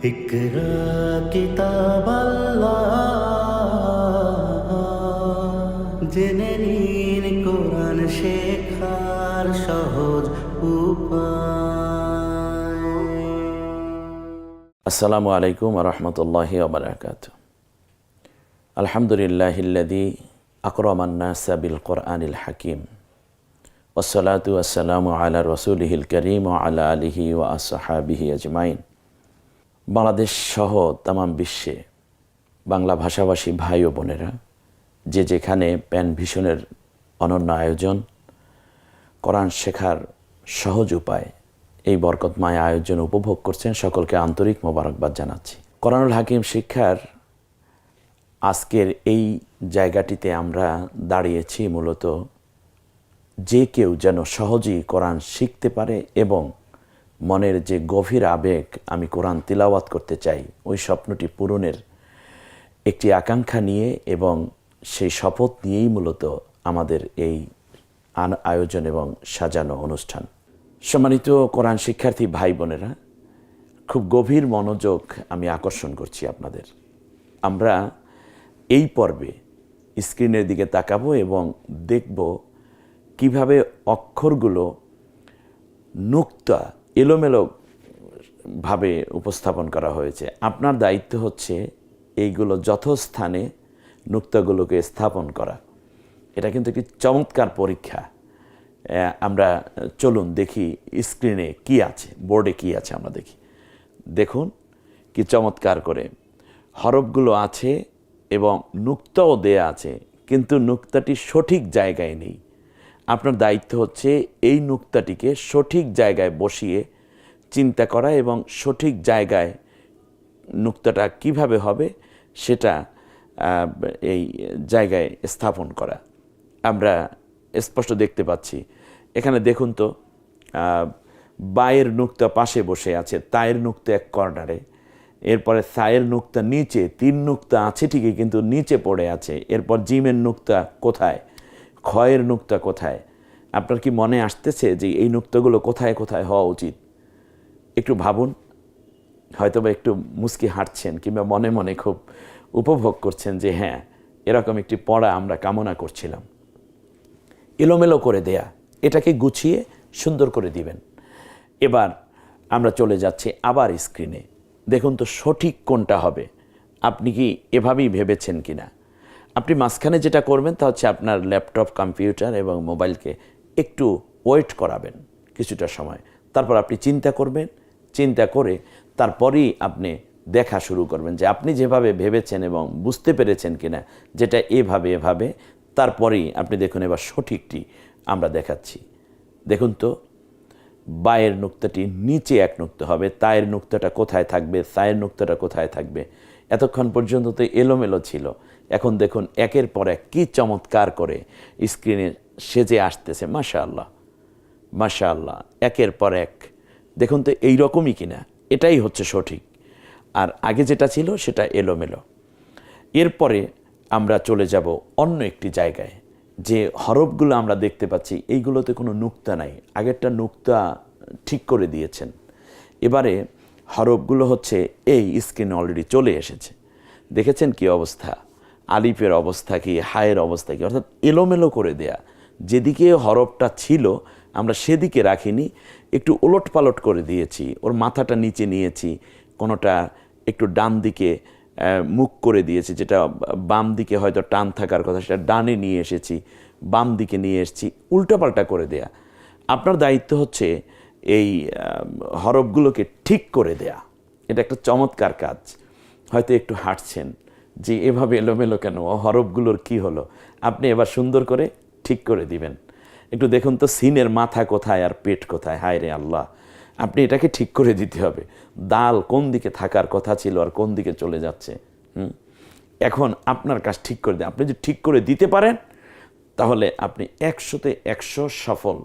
اقرا কিতাব জেনে নিন কোরআন শেখার সহজ উপায় আসসালামু আলাইকুম রহমতুল্লাহি ওবরাকাত আলহামদুলিল্লাহিল্লাদি আকরমান্নাসা বিল কোরআনিল হাকিম ওসলাতু আসসালামু আলা রসুলহিল করিম ও আলা আলিহি ও আসহাবিহি আজমাইন বাংলাদেশ সহ তামাম বিশ্বে বাংলা ভাষাভাষী ভাই ও বোনেরা, যে যেখানে প্যান ভিশনের অনন্য আয়োজন, কোরআন শেখার সহজ উপায়, এই বরকতময় আয়োজন উপভোগ করছেন সকলকে আন্তরিক মোবারকবাদ জানাচ্ছি। কোরআনুল হাকিম শিক্ষার আজকের এই জায়গাটিতে আমরা দাঁড়িয়েছি মূলত যে কেউ যেন সহজেই কোরআন শিখতে পারে এবং মনের যে গভীর আবেগ আমি কোরআন তিলাওয়াত করতে চাই, ওই স্বপ্নটি পূরণের একটি আকাঙ্ক্ষা নিয়ে এবং সেই শপথ নিয়েই মূলত আমাদের এই আয়োজন এবং সাজানো অনুষ্ঠান। সম্মানিত কোরআন শিক্ষার্থী ভাই বোনেরা, খুব গভীর মনোযোগ আমি আকর্ষণ করছি আপনাদের। আমরা এই পর্বে স্ক্রিনের দিকে তাকাবো এবং দেখব কীভাবে অক্ষরগুলো নুক্তা এলোমেলো ভাবে উপস্থাপন করা হয়েছে। আপনার দায়িত্ব হচ্ছে এইগুলো যথাস্থানে নুক্তাগুলোকে স্থাপন করা। এটা কিন্তু একটি চমৎকার পরীক্ষা। আমরা চলুন দেখি স্ক্রিনে কি আছে, বোর্ডে কি আছে আমরা দেখি। দেখুন কি চমৎকার করে। হরফগুলো আছে এবং নুক্তাও দেয়া আছে, কিন্তু নুক্তাটি সঠিক জায়গায় নেই। আপনার দায়িত্ব হচ্ছে এই নুক্তাটিকে সঠিক জায়গায় বসিয়ে চিন্তা করা এবং সঠিক জায়গায় নুক্তাটা কীভাবে হবে সেটা এই জায়গায় স্থাপন করা। আমরা স্পষ্ট দেখতে পাচ্ছি। এখানে দেখুন তো বায়ের নুক্তা পাশে বসে আছে, তায়ের নুক্তা এক কর্নারে। এরপরে সায়ের নুক্তা নিচে, তিন নুক্তা আছে ঠিকই, কিন্তু নিচে পড়ে আছে। এরপর জিমের নুক্তা কোথায়? ক্ষয়ের নুক্তা কোথায়? আপনার কি মনে আসতেছে যে এই নুক্তাগুলো কোথায় কোথায় হওয়া উচিত? একটু ভাবুন। হয়তো বা একটু মুস্কি হাঁটছেন কিংবা মনে মনে খুব উপভোগ করছেন যে হ্যাঁ এরকম একটি পড়া আমরা কামনা করছিলাম। এলোমেলো করে দেয়া, এটাকে গুছিয়ে সুন্দর করে দিবেন। এবার আমরা চলে যাচ্ছি আবার স্ক্রিনে। দেখুন তো সঠিক কোনটা হবে। আপনি কি এভাবেই ভেবেছেন কি না আপনি মাঝখানে যেটা করবেন তা হচ্ছে আপনার ল্যাপটপ, কম্পিউটার এবং মোবাইলকে একটু ওয়েট করাবেন কিছুটা সময়। তারপর আপনি চিন্তা করবেন, চিন্তা করে তারপরেই আপনি দেখা শুরু করবেন যে আপনি যেভাবে ভেবেছেন এবং বুঝতে পেরেছেন কিনা, যেটা এভাবে এভাবে, তারপরেই আপনি দেখুন এবার সঠিকটি আমরা দেখাচ্ছি। দেখুন তো, বায়ের নুক্তাটি নিচে এক নুক্তা হবে, তায়ের নুক্তাটা কোথায় থাকবে, সায়ের নুক্তাটা কোথায় থাকবে? এতক্ষণ পর্যন্ত তো এলোমেলো ছিল। এখন দেখুন, একের পর এক কী চমৎকার করে স্ক্রিনে সেজে আসতেছে মাশা আল্লাহ আল্লাহ একের পর এক। দেখুন তো এই রকমই কিনা, এটাই হচ্ছে সঠিক। আর আগে যেটা ছিল, সেটা এলোমেলো। এরপরে আমরা চলে যাব অন্য একটি জায়গায়, যে হরফগুলো আমরা দেখতে পাচ্ছি, এইগুলোতে কোনো নুক্তা নাই। আগেরটা নুক্তা ঠিক করে দিয়েছেন। এবারে হরফগুলো হচ্ছে, এই স্ক্রিনে অলরেডি চলে এসেছে। দেখেছেন কি অবস্থা? আলিফের অবস্থা কি, হায়ের অবস্থা কি? অর্থাৎ এলোমেলো করে দেয়া। যেদিকে হরফটা ছিল, আমরা সেদিকে রাখিনি, একটু ওলট পালট করে দিয়েছি, ওর মাথাটা নিচে নিয়েছি, কোনোটা একটু ডান দিকে মুখ করে দিয়েছি, যেটা বাম দিকে হয়তো টান থাকার কথা, সেটা ডানে নিয়ে এসেছি, বাম দিকে নিয়ে এসেছি, উল্টাপাল্টা করে দেয়া। আপনার দায়িত্ব হচ্ছে এই হরফগুলোকে ঠিক করে দেয়া। এটা একটা চমৎকার কাজ। হয়তো একটু হাঁটছেন যে এভাবে এলোমেলো কেন? হরফগুলোর কি হলো? আপনি এবার সুন্দর করে ঠিক করে দিবেন। একটু দেখুন তো, সিনের মাথা কোথায় আর পেট কোথায়? হায় রে আল্লাহ। আপনি এটাকে ঠিক করে দিতে হবে। দাল কোন দিকে থাকার কথা ছিল আর কোন দিকে চলে যাচ্ছে? হুম? এখন আপনার কাজ ঠিক করে দেন। আপনি যদি ঠিক করে দিতে পারেন, তাহলে আপনি একশোতে একশো সফল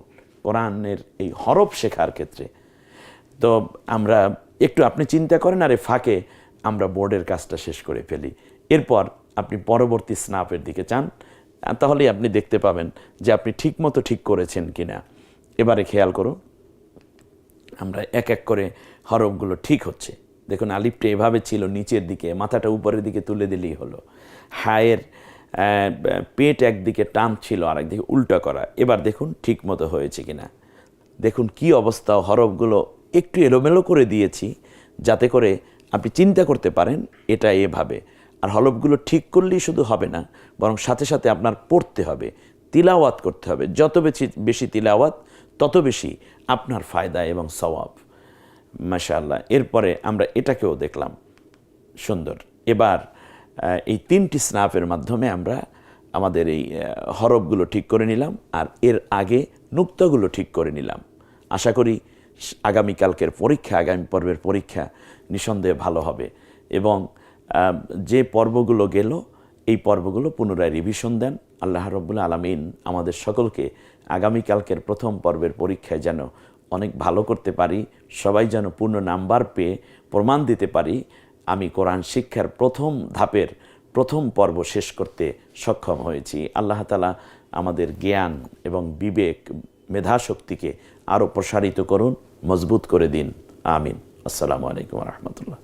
কোরআনের এই হরফ শেখার ক্ষেত্রে। তো আমরা একটু আপনি চিন্তা করেন, আর এ ফাঁকে আমরা বোর্ডের কাজটা শেষ করে ফেলি। এরপর আপনি পরবর্তী স্নাপের দিকে চান তাহলেই আপনি দেখতে পাবেন যে আপনি ঠিকমতো ঠিক করেছেন কিনা। এবারে খেয়াল করুন আমরা এক এক করে হরফগুলো ঠিক হচ্ছে। দেখুন, আলিফটা এভাবে ছিল নিচের দিকে, মাথাটা উপরের দিকে তুলে দিলেই হলো। হায়ের পেট একদিকে টান ছিল আর একদিকে উল্টা করা। এবার দেখুন ঠিক মতো হয়েছে কিনা। দেখুন, কি অবস্থা, হরফগুলো একটু এলোমেলো করে দিয়েছি, যাতে করে আপনি চিন্তা করতে পারেন, এটা এভাবে। আর হলফগুলো ঠিক করলেই শুধু হবে না, বরং সাথে সাথে আপনার পড়তে হবে, তিলাওয়াত করতে হবে। যত বেশি বেশি তিলাওয়াত, তত বেশি আপনার ফায়দা এবং সওয়াব। মাশাআল্লাহ, এরপরে আমরা এটাকেও দেখলাম। সুন্দর। এবার এই তিনটি স্নাফের মাধ্যমে আমরা আমাদের এই হরফগুলো ঠিক করে নিলাম আর এর আগে নুক্তাগুলো ঠিক করে নিলাম। আশা করি আগামীকালকের পরীক্ষা, আগামী পর্বের পরীক্ষা নিঃসন্দেহে ভালো হবে এবং যে পর্বগুলো গেল, এই পর্বগুলো পুনরায় রিভিশন দেন। আল্লাহ রব্বুল আলমিন আমাদের সকলকে আগামীকালকের প্রথম পর্বের পরীক্ষায় যেন অনেক ভালো করতে পারি, সবাই যেন পূর্ণ নাম্বার পেয়ে প্রমাণ দিতে পারি। আমি কোরআন শিক্ষার প্রথম ধাপের প্রথম পর্ব শেষ করতে সক্ষম হয়েছি। আল্লাহ তালা আমাদের জ্ঞান এবং বিবেক, মেধাশক্তিকে আরও প্রসারিত করুন, মজবুত করে দিন। আমিন। আসসালামু আলাইকুম রহমতুল্লাহ।